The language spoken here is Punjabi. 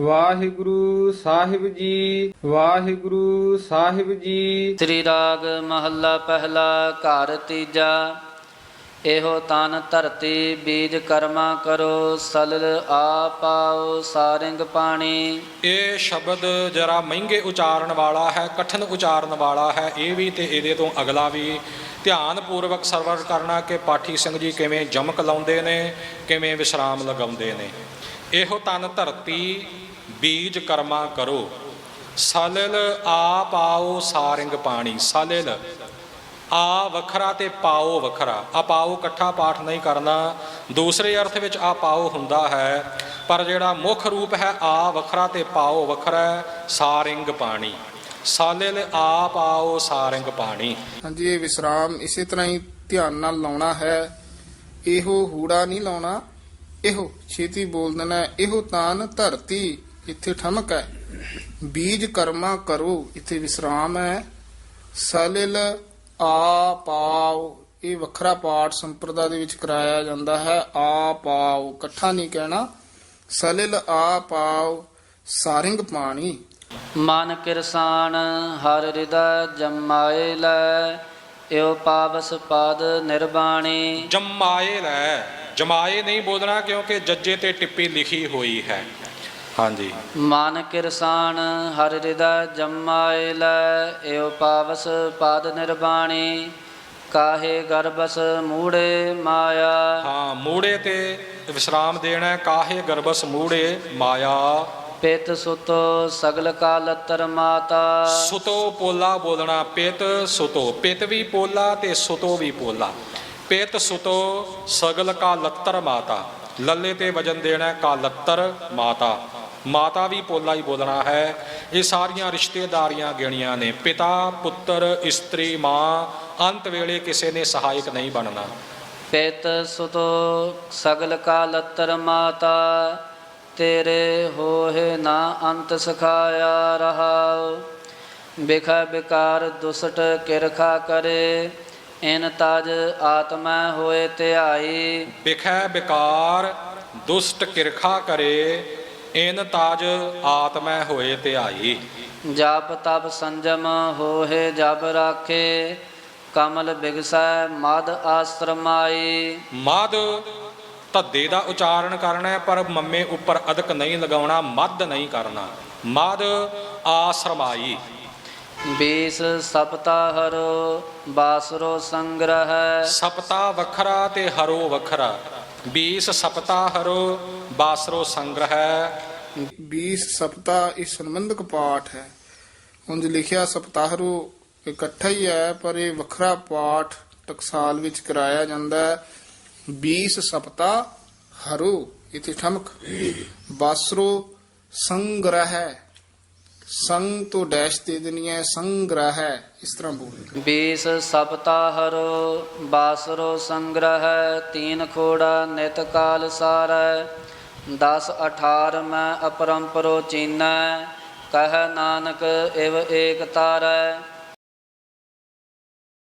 ਵਾਹਿਗੁਰੂ ਸਾਹਿਬ ਜੀ ਵਾਹਿਗੁਰੂ ਸਾਹਿਬ ਜੀ। ਸ੍ਰੀ ਰਾਗ ਮਹੱਲਾ ਪਹਿਲਾ ਘਰ ਤੀਜਾ। ਇਹੋ ਤਨ ਧਰਤੀ ਬੀਜ ਕਰਮਾ ਕਰੋ ਸਲਲ ਆ ਪਾਓ ਸਾਰਿੰਗ ਪਾਣੀ। ਇਹ ਸ਼ਬਦ ਜਰਾ ਮਹਿੰਗੇ ਉਚਾਰਨ ਵਾਲਾ ਹੈ ਕਠਿਨ ਉਚਾਰਨ ਵਾਲਾ ਹੈ ਇਹ ਵੀ ਤੇ ਇਹਦੇ ਤੋਂ ਅਗਲਾ ਵੀ। ਧਿਆਨ ਪੂਰਵਕ ਸਰਵਰ ਕਰਨਾ ਕਿ ਪਾਠੀ ਸਿੰਘ ਜੀ ਕਿਵੇਂ ਜਮਕ ਲਾਉਂਦੇ ਨੇ ਕਿਵੇਂ ਵਿਸ਼ਰਾਮ ਲਗਾਉਂਦੇ ਨੇ। ਇਹੋ ਤਨ ਧਰਤੀ ਬੀਜ ਕਰਮਾ ਕਰੋ। ਸਲਲ ਆ ਪਾਓ ਸਾਰਿੰਗ ਪਾਣੀ। ਸਲਲ। ਆ ਵੱਖਰਾ ਤੇ ਪਾਓ ਵੱਖਰਾ। ਆ ਪਾਓ ਇਕੱਠਾ ਪਾਠ ਨਹੀਂ ਕਰਨਾ। ਦੂਸਰੇ ਅਰਥ ਵਿੱਚ ਆ ਪਾਓ ਹੁੰਦਾ ਹੈ, ਪਰ ਜਿਹੜਾ ਮੁੱਖ ਰੂਪ ਹੈ ਆ ਵੱਖਰਾ ਤੇ ਪਾਓ ਵੱਖਰਾ ਸਾਰਿੰਗ ਪਾਣੀ। ਸਾਲਿਲ ਆ ਪਾਓ ਸਾਰਿੰਗ ਪਾਣੀ। ਹਾਂਜੀ, ਇਹ ਵਿਸਰਾਮ ਇਸੇ ਤਰ੍ਹਾਂ ਹੀ ਧਿਆਨ ਨਾਲ ਲਾਉਣਾ ਹੈ। ਇਹੋ ਹੂੜਾ ਨਹੀਂ ਲਾਉਣਾ। ਇਹੋ ਛੇਤੀ ਬੋਲ ਦੇਣਾ ਇਹੋ ਤਾਨ ਧਰਤੀ। ਇੱਥੇ ਠਮਕ ਹੈ। ਬੀਜ ਕਰਮਾ ਕਰੋ ਇੱਥੇ ਵਿਸਰਾਮ ਹੈ। ਸਲਿਲ ਆ ਪਾਉ ਇਹ ਵੱਖਰਾ ਪਾਠ ਸੰਪਰਦਾ ਦੇ ਵਿੱਚ ਕਰਾਇਆ ਜਾਂਦਾ ਹੈ। ਆ ਪਾਉ ਇਕੱਠਾ ਨਹੀਂ ਕਹਿਣਾ। ਸਲਿਲ ਆ ਪਾਉ ਸਾਰਿੰਗ ਪਾਣੀ। ਮਨ ਕਿਰਸਾਨ ਹਰ ਹਿਰਦੈ ਜਮਾਏ ਲੈ। ਇਉ ਪਾਵਸ ਪਦ ਨਿਰਬਾਣੀ। ਜਮਾਏ ਲੈ। ਜਮਾਏ ਨਹੀਂ ਬੋਲਣਾ ਕਿਉਂਕਿ ਜੱਜੇ ਤੇ ਟਿੱਪੀ ਲਿਖੀ ਹੋਈ ਹੈ। ਹਾਂਜੀ। ਮਨ ਕਿਰਸਾਨ ਹਰ ਹਿਰਦੈ ਜਮਾਏ ਲੈ ਇਉ ਪਾਵਸ ਪਦ ਨਿਰਬਾਣੀ। ਕਾਹੇ ਗਰਬਸ ਮੂੜੇ ਮਾਇਆ। ਹਾਂ ਮੂੜੇ ਤੇ ਵਿਸ਼ਰਾਮ ਦੇਣਾ ਹੈ, ਕਾਹੇ ਗਰਬਸ ਮੂੜੇ ਮਾਇਆ। ਪਿਤ ਸੁਤ ਸਗਲ ਕਾ ਲਤਰ ਮਾਤਾ। ਸੁਤੋ ਪੋਲਾ ਬੋਲਣਾ ਪਿਤ ਸੁਤੋ। ਪਿਤ ਵੀ ਪੋਲਾ ਤੇ ਸੁਤੋ ਵੀ ਪੋਲਾ। ਪਿਤ ਸੁਤੋ ਸਗਲ ਕਾ ਲੱਤਰ ਮਾਤਾ। ਲੱਲੇ ਤੇ ਵਜਨ ਦੇਣਾ ਕਾ ਲੱਤਰ ਮਾਤਾ। ਮਾਤਾ ਵੀ ਪੋਲਾ ਹੀ ਬੋਲਣਾ ਹੈ। ਇਹ ਸਾਰੀਆਂ ਰਿਸ਼ਤੇਦਾਰੀਆਂ ਗਿਣੀਆਂ ਨੇ। ਪਿਤਾ ਪੁੱਤਰ ਇਸਤਰੀ ਮਾਂ ਅੰਤ ਵੇਲੇ ਕਿਸੇ ਨੇ ਸਹਾਇਕ ਨਹੀਂ ਬਣਨਾ। ਪਿਤ ਸੁਤੋ ਸਗਲ ਕਾ ਲਤਰ ਮਾਤਾ ਤੇਰੇ ਹੋਏ ਨਾ ਅੰਤ ਸਖਾਇਆ ਰਹਾਉ ਬਿਖਾ ਬਿਕਾਰ ਦੁਸਟ ਕਿਰਖਾ ਕਰੇ ਇਨ ਤਜ ਆਤਮੈ ਹੋਏ ਧਿਆਈ। ਬਿਖੈ ਬਿਕਾਰ ਦੁਸ਼ਟ ਕਿਰਖਾ ਕਰੇ ਇਨ ਤਾਜ ਆਤਮੈ ਹੋਏ ਧਿਆਈ। ਜਪ ਤਪ ਸੰਜਮ ਹੋਏ ਜਬ ਰਾਖੇ ਕਮਲ ਬਿਗਸੈ ਮਦ ਆਸ਼ਰਮਾਈ। ਮਦ ਧੱਦੇ ਦਾ ਉਚਾਰਨ ਕਰਨਾ ਹੈ ਪਰ ਮੰਮੇ ਉੱਪਰ ਅਦਕ ਨਹੀਂ ਲਗਾਉਣਾ ਮਦ ਨਹੀਂ ਕਰਨਾ। ਮਦ ਆਸਰਮਾਈ। ਬੀਸ ਸਪਤਾ ਹਰੋ ਬਾਸਰੋ ਸੰਗ੍ਰਹਿ। ਸਪਤਾ ਵੱਖਰਾ ਤੇ ਹਰੋ ਵੱਖਰਾ। 20 ਸਪਤਾ ਹਰੋ ਬਾਸਰੋ ਸੰਗ੍ਰਹਿ। 20 ਸਪਤਾਹ ਇਹ ਸੰਬੰਧਕ ਪਾਠ ਹੈ। ਉਂਝ ਲਿਖਿਆ ਸਪਤਾਹਰੂ ਇਕੱਠਾ ਹੀ ਹੈ, ਪਰ ਇਹ ਵੱਖਰਾ ਪਾਠ ਟਕਸਾਲ ਵਿੱਚ ਕਰਾਇਆ ਜਾਂਦਾ ਹੈ। 20 ਸਪਤਾ ਹਰੂ, ਇਥੇ ਠਮਕ। ਬਾਸਰੋ ਸੰਗ੍ਰਹਿ। ਸੰਗ ਤੋਂ ਡੈਸ਼ ਦੇ ਦੇਣੀ ਹੈ, ਸੰਗ੍ਰਹਿ ਇਸ ਤਰ੍ਹਾਂ ਬੋਲਣਾ ਬੀਸ ਸਪਤਾ ਹਰੋ ਬਾਸਰੋ ਸੰਗ੍ਰਹਿ, ਤੀਨ ਖੋੜਾ, ਨਿਤ ਕਾਲ ਸਾਰੈ 10 18 ਮੈਂ ਅਪਰੰਪਰੋ ਚੀਨੈ, ਕਹਿ ਨਾਨਕ ਇਵ ਏਕ ਤਾਰੈ।